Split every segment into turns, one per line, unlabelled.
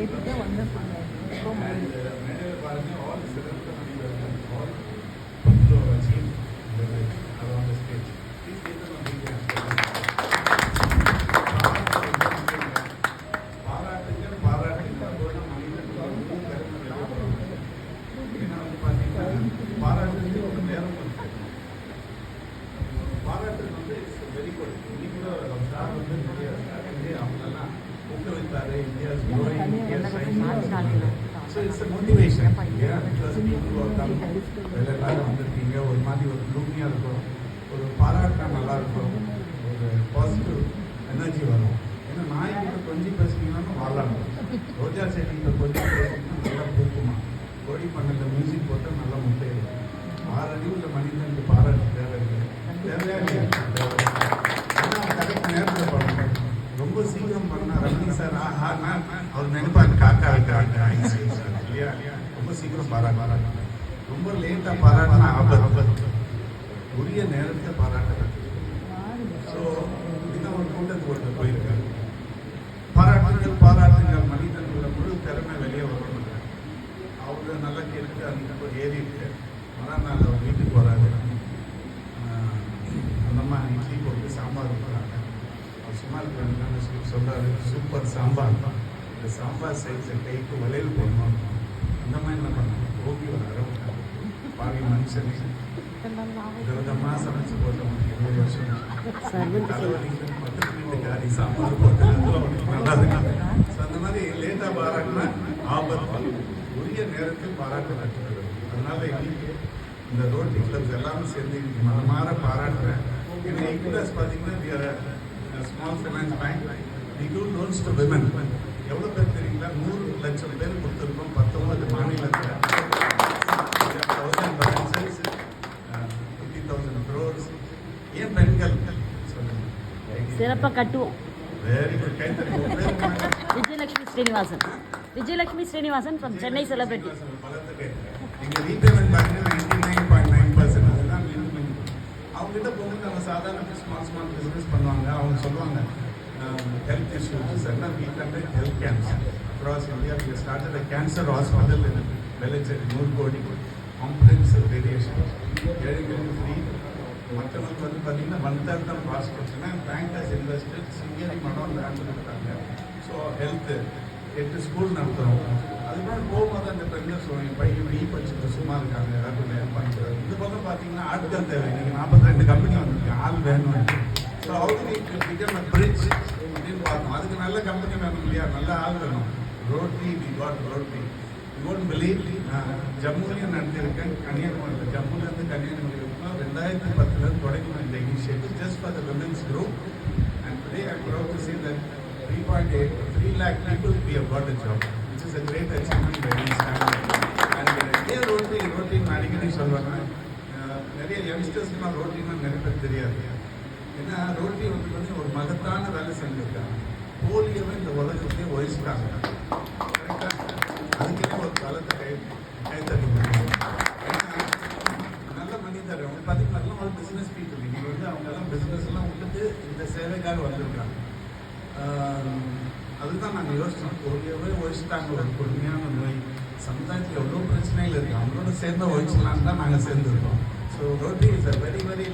రేపుగా వంద Thank you. So it's motivation எல்லாரும் வந்திருக்கீங்க. ஒரு மாதிரி ஒரு க்ளூமியாக இருக்கும். ஒரு பாராட்டினா நல்லா இருக்கும். ஒரு பாசிட்டிவ் பாராட்டு ரொம்ப லேட்டாக பாராட்டினா ஆபத்து. உரிய நேரத்தை பாராட்டுறது ஸோ இதுதான் ஒரு கூட்டத்துக்கு ஒருத்தர் போயிருக்காரு. பாராட்டுங்கள் பாராட்டுங்கள். மனிதனோட முழு திறமை வெளியே வரணும் அவங்க நல்லா கேட்டு அந்த ஏறிட்டு மறுநாள் அவர் வீட்டுக்கு வராது அந்த இட்லி போட்டு சாம்பார் வைக்கிறாங்க அவர் சும்மா இருக்கிறாங்க சொல்றாரு. சூப்பர் சாம்பார். இந்த சாம்பார் சைஸை கைக்கு வளையல் போடணும். அந்த மாதிரி என்ன பண்ணாங்க அரை பாவி மனுஷனே விதவிதமாக சமைச்சு போட்டவங்க இருபது வருஷம் வீட்டுக்காரி சாம்பார் போட்டு நல்லா ஸோ அந்த மாதிரி லேட்டாக பாராட்டினா ஆபத்து. உரிய நேரத்தில் பாராட்ட கற்றுக்கிறது அதனால இன்னைக்கு இந்த ரோட்டி கிளப்ஸ் எல்லாரும் சேர்ந்து இன்னைக்கு மனமாற பாராட்டுறேன். ஏன்னா எக்லஸ் பார்த்தீங்கன்னா small finance bank we do loans to women எவ்வளோ பேர் தெரியுங்களா? நூறு லட்சம் பேர் கொடுத்துருக்கோம். பத்தொன்பது மாநிலத்தில்.
சிறப்பாக கட்டுவோம்? விஜயலட்சுமி ஸ்ரீனிவாசன். விஜயலட்சுமி ஸ்ரீனிவாசன் ஃப்ரம் சென்னை செலிபிரிட்டி
பலத்துக்கு எங்க ரீபேமெண்ட் பார்த்தீங்கன்னா ninety nine point nine percent அதுதான் implement. அவங்க கிட்ட போகும்போது நம்ம சாதாரண ஸ்மால் ஸ்மால் பிஸ்னஸ் பண்ணுவாங்க. அவங்க சொல்லுவாங்க ஹெல்த் இஷ்யூஸ் எல்லாம் வீட்டில் health cancer started a cancer hospital Velachery நூறு கோடி. காம்ப்ரஹென்சிவ் ரேடியேஷன் ஏழைகளுக்கு ஃப்ரீ மற்றவங்களுக்கு வந்து பார்த்தீங்கன்னா ஒன் தேர்ட் தான் cost bank bankers invested Sringeri மடம் லேண்ட் கொடுத்தாங்க ஸோ ஹெல்த்து எட்டு ஸ்கூல் நடத்துகிறோம் அதுக்கப்புறம் போகும்போது அந்த பெண்கள் சொல்லுவாங்க பையன் நீ படிச்சுட்டு சும்மா இருக்காங்க ஏதாவது நேரம் பண்ணுறது இந்த பக்கம் பார்த்தீங்கன்னா ஆட்கள் தேவை. இன்றைக்கி நாற்பத்தி ரெண்டு கம்பெனி வந்திருக்கு. ஆள் வேணும் ஸோ அவங்க பிகம் பிரிட்ஜ் அப்படின்னு பார்த்தோம் அதுக்கு நல்ல கம்பெனி வேணும் இல்லையா? நல்ல ஆள் வேணும். Rotary we got Rotary you believe ஜம்முலையும் நடத்தியிருக்கேன் கன்னியாகுமரியில். ஜம்முலேருந்து கன்னியாகுமரி வரைக்கும் ரெண்டாயிரத்தி பத்துலேருந்து தொடங்கினோம் இந்த initiative just for the women's group and today I proud to see that three point eight three lakh people we have got a job which is a great achievement by this and ஏன் Rotary ரோட்டின் அடிக்கடி சொல்லுவாங்க அஹ், நிறைய யங்ஸ்டர்ஸ்க்குலாம் ரோட்டின்னா நிறைய பேர் தெரியாது. ஏன்னா ரோட்டி வந்து வந்து ஒரு மகத்தான வேலை செஞ்சுருக்காங்க. போலியோவை இந்த உலகத்தையே ஒழிச்சிட்டாங்க. கரெக்டாக அதுக்கே ஒரு காலத்தை கை கைத்தறி நல்ல மனிதர் அவங்க பார்த்தீங்கன்னா ஒரு பிஸ்னஸ் பீப்புள் இங்கே வந்து அவங்க எல்லாம் பிஸ்னஸ் எல்லாம் விட்டுட்டு இந்த வந்திருக்காங்க அதுதான் நாங்கள் யோசிச்சோம். பொறுமையாகவே ஒழிச்சிட்டாங்க ஒரு பொறுமையான நோய் சமுதாயத்தில் எவ்வளோ பிரச்சனைகள் இருக்குது அவங்களோட சேர்ந்து ஒழிச்சலான்னு தான் நாங்கள் சேர்ந்துருக்கோம். So Rotary is a very very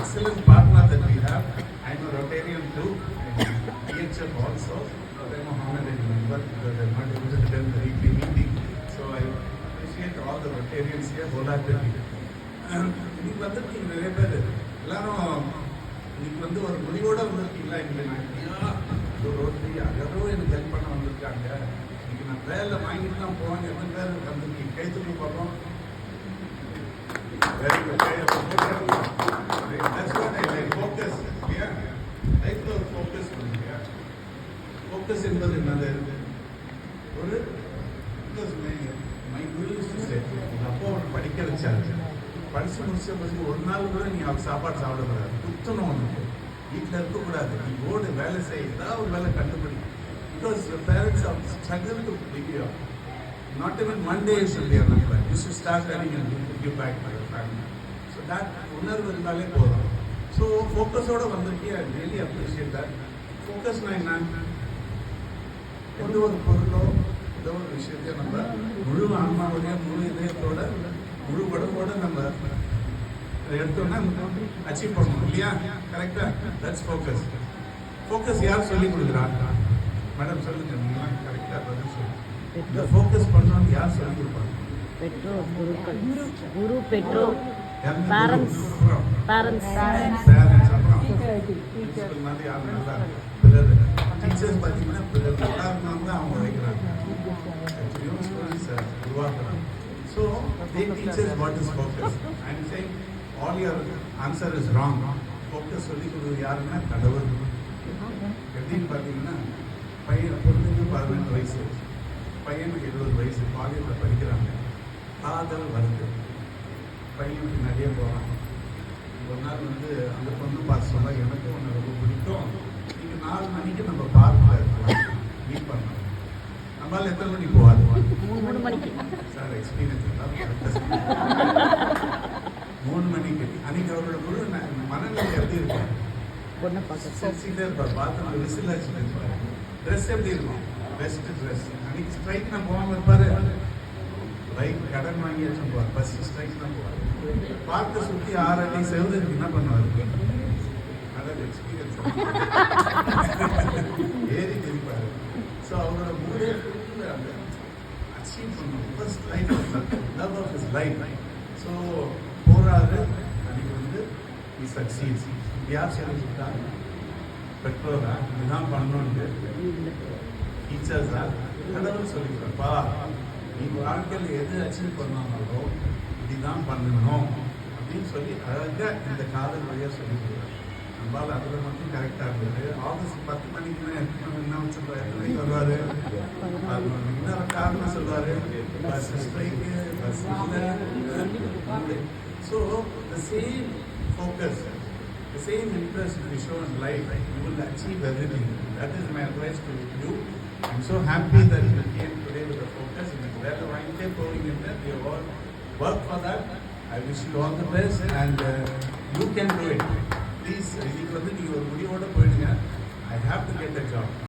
excellent partner that we have I am Rotarian two PHF also I'm a honorary uh, member because I'm not able to attend the weekly meeting. So I appreciate all the Rotarians here wholeheartedly. இன்னைக்கு நிறைய பேர் எல்லாரும் இன்னைக்கு வந்து ஒரு முடிவோட வந்திருக்கீங்களா இன்னைக்கு நான் எப்படியா ஒரு ரோட்டரி யாரோ எனக்கு ஹெல்ப் பண்ண வந்திருக்காங்க. இன்றைக்கி நான் வேலை வாங்கிட்டு தான் போவாங்க எத்தனை பேர் வந்திருக்கீங்க கை தூக்கி பார்ப்போம். Very good focus what I ஒரு ஃபோக்கஸ் பண்ணுங்க. ஃபோக்கஸ் என்பது என்னது? ஒரு பிகாஸ் மை மை குரு அப்போ அப்பா அவனை படிக்க வச்சாரு. படிச்சு முடிச்ச பிறகு ஒரு நாள் கூட நீ அவர் சாப்பாடு சாப்பிடக்கூடாது குத்தணும் உனக்கு வீட்டில் இருக்கக்கூடாது. நீ ஓடு வேலை செய்ய ஏதாவது ஒரு வேலை கண்டுபிடி. Because parents of struggle to big you not even one day you should be unemployed. You should start earning and give back to your family. So that உணர்வு இருந்தாலே போதும். ஸோ ஃபோக்கஸோட வந்திருக்கே ஐ ரியலி அப்ரிஷியேட் தட் ஃபோக்கஸ்னா என்ன? எந்த ஒரு பொருளோ ஏதோ ஒரு விஷயத்தையும் நம்ம முழு ஆன்மாவுடைய முழு இதயத்தோட முழு உடம்போட நம்ம எடுத்தோம்னா அச்சீவ் பண்ணணும் இல்லையா? கரெக்டா தட்ஸ் ஃபோக்கஸ் ஃபோக்கஸ் யார் சொல்லி கொடுக்குறா மேடம் சொல்லுங்க. நீங்களாம் கரெக்டா பதில் சொல்லுங்க. இந்த ஃபோக்கஸ் பண்ணணும்னு யார் சொல்லி கொடுப்பாங்க?
பெற்றோர் குருக்கள் குரு பெற்றோர். பேரண்ட்ஸ்
பேரண்ட்ஸ் அப்புறம். பிரின்சிபல் மாதிரி யார் நல்லா பிறகு டீச்சர்ஸ் பார்த்தீங்கன்னா பிறகு நல்லா இருந்தாங்க அவங்க வைக்கிறாங்க. ஆக்சுவலியும் ஸ்டூடெண்ட்ஸ் உருவாக்குறாங்க so they teachers what is focus and say all your answer is wrong focus சொல்லி கொடுக்குறது யாருன்னா கடவுள். எப்படின்னு பார்த்தீங்கன்னா பையன் பொண்ணுக்கு பதினெட்டு வயசு பையனுக்கு இருபது வயசு காலேஜில் படிக்கிறாங்க. காதல் வருது பையன் பின்னாடியே போகிறான் ஒரு நாள் வந்து அந்த பொண்ணு பார்த்து சொல்ல எனக்கு ஒன்று ரொம்ப பிடிக்கும். நீங்கள் நாலு மணிக்கு நம்ம பார்க்கில் இருக்கலாம். மீட் பண்ணலாம். நம்மளால எத்தனை மணிக்கு போகாது
மூணு மணிக்கு.
சார் எக்ஸ்பீரியன்ஸ் மூணு மணிக்கு. அன்னைக்கு அவரோட முழு மனநிலை எப்படி இருக்கும்? சிரிச்சுட்டே இருப்பார் பார்த்து விசில் அடிச்சுட்டு இருப்பார். ட்ரெஸ் எப்படி இருக்கும்? பெஸ்ட் ட்ரெஸ் அன்னைக்கு ஸ்ட்ரைக் நான் போகாமல் இருப்பாரு. பைக் கடன் வாங்கி வச்சுருப்பார் பஸ் ஸ்ட்ரைக் தான் போவார். பார்க்க சுற்றி ஆறு அடி செவதுக்கு என்ன பண்ணுவார்? அதாவது எக்ஸ்பீரியன்ஸ் ஏறி தெரிப்பாரு. ஸோ அவரோட மூடே அந்த அச்சீவ் பண்ணணும் first life love of is life so போறாரு அன்னைக்கு வந்து இ சக்சீட்ஸ் யார் சொல்லி கொடுத்தாங்க பெற்றோரா? இதுதான் பண்ணணும்னு டீச்சர்ஸா கடவுள் சொல்லிக்கிறப்பா நீ வாழ்க்கையில் எது அச்சீவ் பண்ணாங்களோ இதுதான் பண்ணணும். அப்படின்னு சொல்லி அழகாக இந்த காதல் வழியாக சொல்லிக்கிறேன் நம்மளால் அதில் மட்டும் கரெக்டாக இருந்தது. ஆகஸ்ட் பத்து மணிக்கு என்ன சொல்லுவார் எத்தனை வருவார் பதினொரு மணிக்கு தான் காரணம் சொல்லுவார் பஸ் ஸ்ட்ரைக்கு பஸ் இல்லை so the same focus the same interest we show in life, you will achieve everything. That is my advice to you. I'm so happy that you came today with a focus. And where I kept going in that, we have all worked for that. I wish you all the best and uh, you can do it. Please, இதுக்கு வந்து நீங்க ஒரு முடிவோட போயிடுங்க. I have to get a job.